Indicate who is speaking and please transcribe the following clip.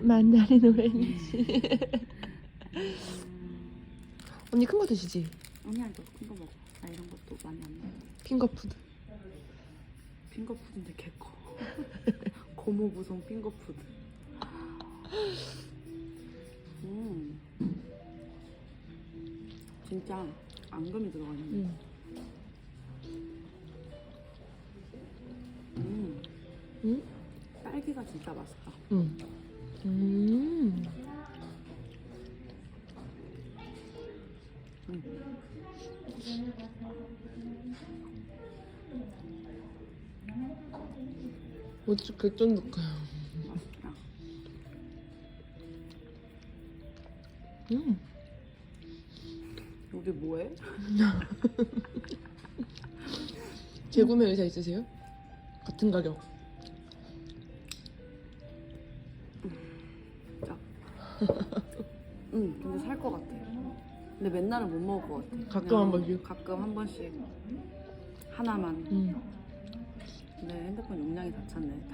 Speaker 1: 만다린 오렌지. 언니 큰 거 드시지?
Speaker 2: 아니야 이거 큰거 먹어. 나 이런 것도 많이 안 먹어.
Speaker 1: 핑거푸드.
Speaker 2: 핑거푸드인데 개 커. 고모 부송 핑거푸드. 음. 진짜 앙금이 들어가 있네.
Speaker 1: 응.
Speaker 2: 음.
Speaker 1: 응?
Speaker 2: 딸기가 진짜 맛있다.
Speaker 1: 응. 음.
Speaker 2: 음.
Speaker 1: 쫀득해요.
Speaker 2: 맛있다.
Speaker 1: 음.
Speaker 2: 여기 뭐해?
Speaker 1: 재구매 의사 있으세요? 같은 가격.
Speaker 2: 응, 근데 살 것 같아. 근데 맨날은 못 먹을 것 같아.
Speaker 1: 가끔
Speaker 2: 그냥
Speaker 1: 한 번씩?
Speaker 2: 가끔 한 번씩. 하나만.
Speaker 1: 음.
Speaker 2: 근데 핸드폰 용량이 다 찼네.